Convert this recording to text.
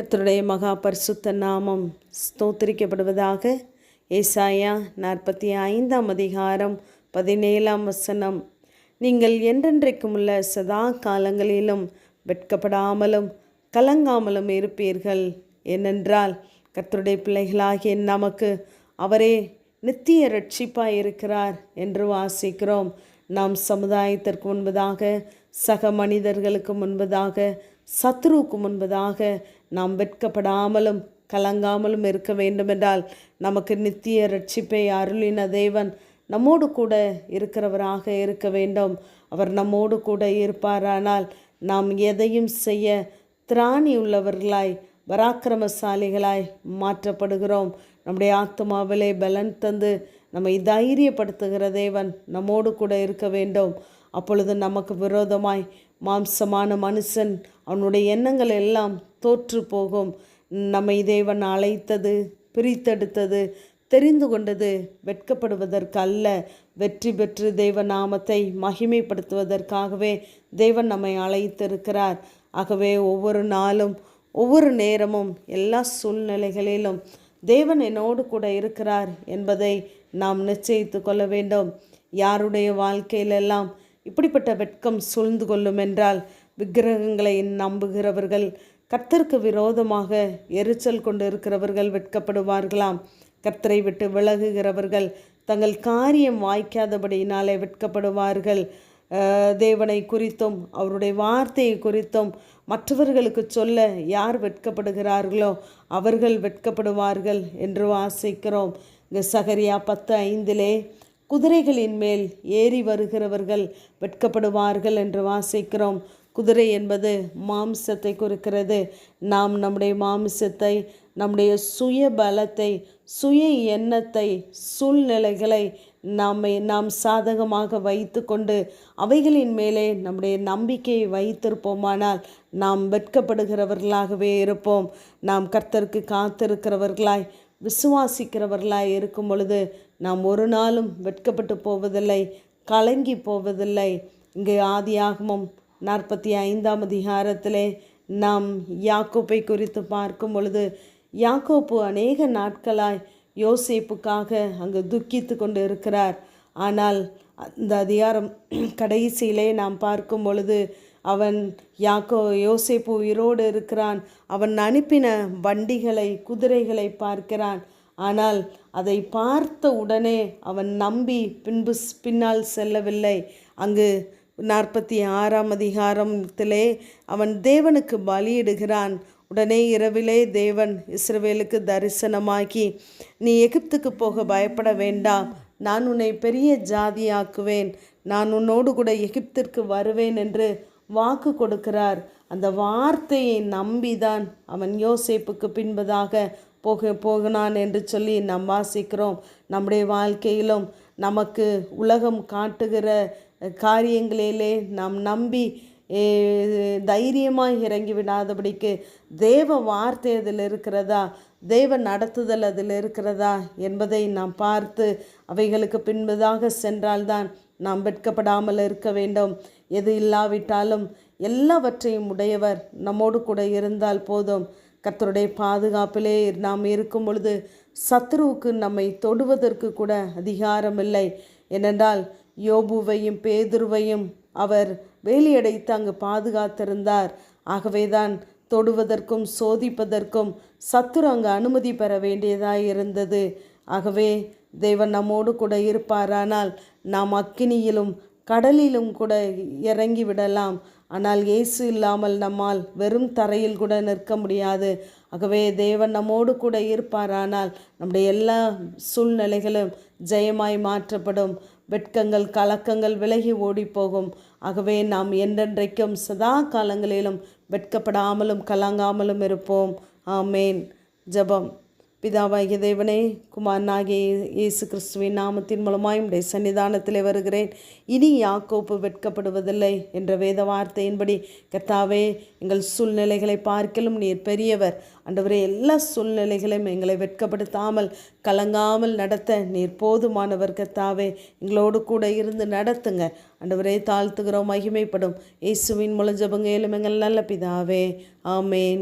கர்த்தருடைய மகா பரிசுத்த நாமம் ஸ்தோத்திரிக்கப்படுவதாக ஏசாயா நாற்பத்தி ஐந்தாம் அதிகாரம் பதினேழாம் வசனம். நீங்கள் என்றென்றைக்கும் உள்ள சதா காலங்களிலும் வெட்கப்படாமலும் கலங்காமலும் இருப்பீர்கள். ஏனென்றால் கர்த்தருடைய பிள்ளைகளாகிய நமக்கு அவரே நித்திய ரட்சிப்பாய் இருக்கிறார் என்று வாசிக்கிறோம். நாம் சமுதாயத்திற்கு முன்பதாக சக மனிதர்களுக்கு முன்பதாக சத்ருவுக்கு முன்பதாக நாம் வெட்கப்படாமலும் கலங்காமலும் இருக்க வேண்டுமென்றால் நமக்கு நித்திய ரட்சிப்பை அருளின தேவன் நம்மோடு கூட இருக்கிறவராக இருக்க வேண்டும். அவர் நம்மோடு கூட இருப்பாரானால் நாம் எதையும் செய்ய திராணி உள்ளவர்களாய் பராக்கிரமசாலிகளாய் மாற்றப்படுகிறோம். நம்முடைய ஆத்மாவிலே பலன் தந்து நம்மை தைரியப்படுத்துகிற தேவன் நம்மோடு கூட இருக்க வேண்டும். அப்பொழுது நமக்கு விரோதமாய் மாம்சமான மனுஷன் அவனுடைய எண்ணங்கள் எல்லாம் தோற்று போகும். நம்மை தேவன் அழைத்தது பிரித்தெடுத்தது தெரிந்து கொண்டது வெட்கப்படுவதற்கு அல்ல. வெற்றி பெற்று தெய்வ நாமத்தை மகிமைப்படுத்துவதற்காகவே தேவன் நம்மை அழைத்திருக்கிறார். ஆகவே ஒவ்வொரு நாளும் ஒவ்வொரு நேரமும் எல்லா சூழ்நிலைகளிலும் தேவன் என்னோடு கூட இருக்கிறார் என்பதை நாம் நிச்சயித்து கொள்ள வேண்டும். யாருடைய வாழ்க்கையிலெல்லாம் இப்படிப்பட்ட வெட்கம் சூழ்ந்து கொள்ளும் என்றால் விக்கிரகங்களை நம்புகிறவர்கள் கர்த்தருக்கு விரோதமாக எரிச்சல் கொண்டு இருக்கிறவர்கள் வெட்கப்படுவார்களாம். கர்த்தரை விட்டு விலகுகிறவர்கள் தங்கள் காரியம் வாய்க்காதபடியினாலே வெட்கப்படுவார்கள். தேவனை குறித்தும் அவருடைய வார்த்தையை குறித்தும் மற்றவர்களுக்கு சொல்ல யார் வெட்கப்படுகிறார்களோ அவர்கள் வெட்கப்படுவார்கள் என்று வாசிக்கிறோம். சகரியா பத்து ஐந்திலே குதிரைகளின் மேல் ஏறி வருகிறவர்கள் வெட்கப்படுவார்கள் என்று வாசிக்கிறோம். குதிரை என்பது மாம்சத்தை குறிக்கிறது. நாம் நம்முடைய மாம்சத்தை நம்முடைய சுய பலத்தை சுய எண்ணத்தை சூழ்நிலைகளை நம்மை நாம் சாதகமாக வைத்து கொண்டு அவைகளின் மேலே நம்முடைய நம்பிக்கையை வைத்திருப்போமானால் நாம் வெட்கப்படுகிறவர்களாகவே இருப்போம். நாம் கர்த்தருக்கு காத்திருக்கிறவர்களாய் விசுவாசிக்கிறவர்களாய் இருக்கும் பொழுது நாம் ஒரு நாளும் வெட்கப்பட்டு போவதில்லை கலங்கி போவதில்லை. இங்கே ஆதியாகமும் நாற்பத்தி ஐந்தாம் அதிகாரத்திலே நாம் யாக்கோப்பை குறித்து பார்க்கும் பொழுது யாக்கோப்பு அநேக நாட்களாய் யோசிப்புக்காக அங்கு துக்கித்து கொண்டு இருக்கிறார் ஆனால் அந்த அதிகாரம் கடைசியிலே நாம் பார்க்கும் பொழுது அவன் யாக்கோ யோசேப்பு உயிரோடு இருக்கிறான். அவன் அனுப்பின வண்டிகளை குதிரைகளை பார்க்கிறான். ஆனால் அதை பார்த்த உடனே அவன் நம்பி பின்பு பின்னால் செல்லவில்லை. அங்கு நாற்பத்தி ஆறாம் அதிகாரத்திலே அவன் தேவனுக்கு பலியிடுகிறான். உடனே இரவிலே தேவன் இஸ்ரவேலுக்கு தரிசனமாக்கி நீ எகிப்துக்கு போக பயப்பட வேண்டாம். நான் உன்னை பெரிய ஜாதியாக்குவேன். நான் உன்னோடு கூட எகிப்திற்கு வருவேன் என்று வாக்கு கொடுக்கிறார். அந்த வார்த்தையை நம்பிதான் அவன் யோசேப்புக்கு பின்பதாக போக போகனான் என்று சொல்லி நாம் வாசிக்கிறோம். நம்முடைய வாழ்க்கையிலும் நமக்கு உலகம் காட்டுகிற காரியங்களிலே நாம் நம்பி தைரியமாக இறங்கி விடாதபடிக்கு தேவ வார்த்தை அதில் இருக்கிறதா? தெய்வ நடத்துதல் அதில் இருக்கிறதா? என்பதை நாம் பார்த்து அவைகளுக்கு பின்பதாக சென்றால்தான் நாம் வெட்கப்படாமல் இருக்க வேண்டும். எது இல்லாவிட்டாலும் எல்லாவற்றையும் உடையவர் நம்மோடு கூட இருந்தால் போதும். கத்தருடைய பாதுகாப்பிலே நாம் இருக்கும் பொழுது சத்ருவுக்கு நம்மை தொடுவதற்கு கூட அதிகாரம் இல்லை ஏனென்றால் யோபுவையும் பேதுருவையும் அவர் வேலியடைத்து அங்கு பாதுகாத்திருந்தார். ஆகவேதான் தொடுவதற்கும் சோதிப்பதற்கும் சத்துரு அங்கு அனுமதி பெற வேண்டியதாக இருந்தது. ஆகவே தேவன் நம்மோடு கூட இருப்பாரானால் நாம் அக்கினியிலும் கடலிலும் கூட இறங்கி விடலாம் ஆனால் இயேசு இல்லாமல் நம்மால் வெறும் தரையில் கூட நிற்க முடியாது. ஆகவே தேவன் நம்மோடு கூட இருப்பாரானால் நம்முடைய எல்லா சூழ்நிலைகளும் ஜெயமாய் மாற்றப்படும். வெட்கங்கள் கலக்கங்கள் விலகி ஓடிப்போகும். ஆகவே நாம் என்றென்றைக்கும் சதா காலங்களிலும் வெட்கப்படாமலும் கலங்காமலும் இருப்போம். ஆமேன். ஜபம். பிதாவாகிய தேவனே குமாரனாகிய இயேசு கிறிஸ்துவின் நாமத்தின் மூலமாய் உடைய சன்னிதானத்தில் வருகிறேன். இனி யாக்கோப்பு வெட்கப்படுவதில்லை என்ற வேத வார்த்தையின்படி கத்தாவே எங்கள் சூழ்நிலைகளை பார்க்கலும் நீர் பெரியவர். அண்டவரே எல்லா சூழ்நிலைகளையும் எங்களை வெட்கப்படுத்தாமல் கலங்காமல் நடத்த நீர் போதுமானவர் கத்தாவே எங்களோடு கூட இருந்து நடத்துங்க. அண்டவரே தாழ்த்துகிறோம் மகிமைப்படும். இயேசுவின் முழஞ்சபங்க எங்கள் நல்ல பிதாவே. ஆமேன்.